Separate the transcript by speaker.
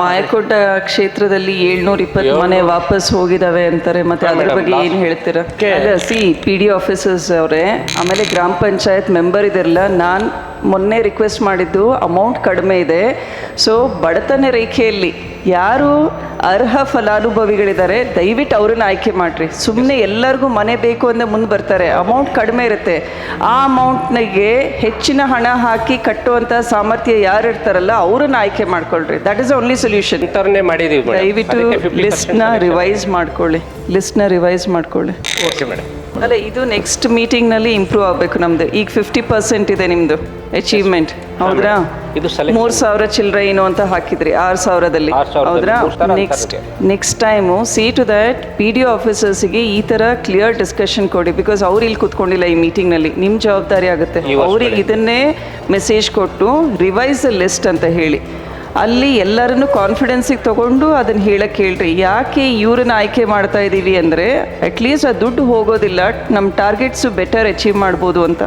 Speaker 1: ಮಾಯಕೊಂಡ ಕ್ಷೇತ್ರದಲ್ಲಿ ಏಳ್ನೂರ ಇಪ್ಪತ್ತು ಮನೆ ವಾಪಸ್ ಹೋಗಿದಾವೆ ಅಂತಾರೆ ಮತ್ತೆ ಅದ್ರ ಬಗ್ಗೆ ಏನ್ ಹೇಳ್ತೀರಾ? ಸಿ ಪಿ ಡಿ ಆಫೀಸರ್ಸ್ ಅವರೇ ಆಮೇಲೆ ಗ್ರಾಮ ಪಂಚಾಯತ್ ಮೆಂಬರ್ ಇದೆಲ್ಲ ನಾನು ಮೊನ್ನೆ ರಿಕ್ವೆಸ್ಟ್ ಮಾಡಿದ್ದು ಅಮೌಂಟ್ ಕಡಿಮೆ ಇದೆ. ಸೊ ಬಡತನ ರೇಖೆಯಲ್ಲಿ ಯಾರು ಅರ್ಹ ಫಲಾನುಭವಿಗಳಿದ್ದಾರೆ ದಯವಿಟ್ಟು ಅವ್ರನ್ನ ಆಯ್ಕೆ ಮಾಡಿರಿ. ಸುಮ್ಮನೆ ಎಲ್ಲರಿಗೂ ಮನೆ ಬೇಕು ಅಂದರೆ ಮುಂದೆ ಬರ್ತಾರೆ. ಅಮೌಂಟ್ ಕಡಿಮೆ ಇರುತ್ತೆ. ಆ ಅಮೌಂಟ್ನಿಗೆ ಹೆಚ್ಚಿನ ಹಣ ಹಾಕಿ ಕಟ್ಟುವಂಥ ಸಾಮರ್ಥ್ಯ ಯಾರು ಇರ್ತಾರಲ್ಲ ಅವ್ರನ್ನ ಆಯ್ಕೆ ಮಾಡ್ಕೊಳ್ರಿ. ದಟ್ ಇಸ್ ಓನ್ಲಿ ಸೊಲ್ಯೂಷನ್ ದಯವಿಟ್ಟು ಲಿಸ್ಟ್ನ ರಿವೈಸ್ ಮಾಡ್ಕೊಳ್ಳಿ. ಲಿಸ್ಟ್ನ ರಿವೈಸ್ ಮಾಡ್ಕೊಳ್ಳಿ.
Speaker 2: ಓಕೆ ಮೇಡಮ್
Speaker 1: ಅಲ್ಲ ಇದು ನೆಕ್ಸ್ಟ್ ಮೀಟಿಂಗ್ನಲ್ಲಿ ಇಂಪ್ರೂವ್ ಆಗಬೇಕು ನಮ್ಮದು ಈಗ ಫಿಫ್ಟಿ ಪರ್ಸೆಂಟ್ ಇದೆ ನಿಮ್ಮದು ಅಚೀವ್ಮೆಂಟ್ ಹೌದ್ರಾ?
Speaker 2: ಇದು
Speaker 1: ಮೂರು ಸಾವಿರ ಚಿಲ್ಲರೆ ಏನು ಅಂತ ಹಾಕಿದ್ರಿ ಆರು ಸಾವಿರದಲ್ಲಿ.
Speaker 2: ಹೌದಾ ಸಾವಿರದಲ್ಲಿ.
Speaker 1: ಹೌದ್ರಾ?
Speaker 2: ಮೂರು ಸಾವಿರ
Speaker 1: next. Next time see to that P D ಆಫೀಸರ್ಸಿಗೆ ಈ ಥರ ಕ್ಲಿಯರ್ ಡಿಸ್ಕಷನ್ ಕೊಡಿ ಬಿಕಾಸ್ ಅವ್ರು ಇಲ್ಲಿ ಕೂತ್ಕೊಂಡಿಲ್ಲ ಈ ಮೀಟಿಂಗ್ನಲ್ಲಿ ನಿಮ್ಮ ಜವಾಬ್ದಾರಿ ಆಗುತ್ತೆ.
Speaker 2: ಈ ವರ್ಷ
Speaker 1: ಅವ್ರಿಗೆ ಇದನ್ನೇ ಮೆಸೇಜ್ ಕೊಟ್ಟು ರಿವೈಸ್ ದ ಲಿಸ್ಟ್ ಅಂತ ಹೇಳಿ. ಅಲ್ಲಿ ಎಲ್ಲರನ್ನು ಕಾನ್ಫಿಡೆನ್ಸಿಗೆ ತಗೊಂಡು ಅದನ್ನು ಹೇಳಕ್ಕೆ ಹೇಳ್ರಿ. ಯಾಕೆ ಇವ್ರನ್ನ ಆಯ್ಕೆ ಮಾಡ್ತಾ ಇದ್ದೀವಿ ಅಂದರೆ ಅಟ್ಲೀಸ್ಟ್ ಆ ದುಡ್ಡು ಹೋಗೋದಿಲ್ಲ ನಮ್ಮ ಟಾರ್ಗೆಟ್ಸು ಬೆಟರ್ ಅಚೀವ್ ಮಾಡ್ಬೋದು ಅಂತ.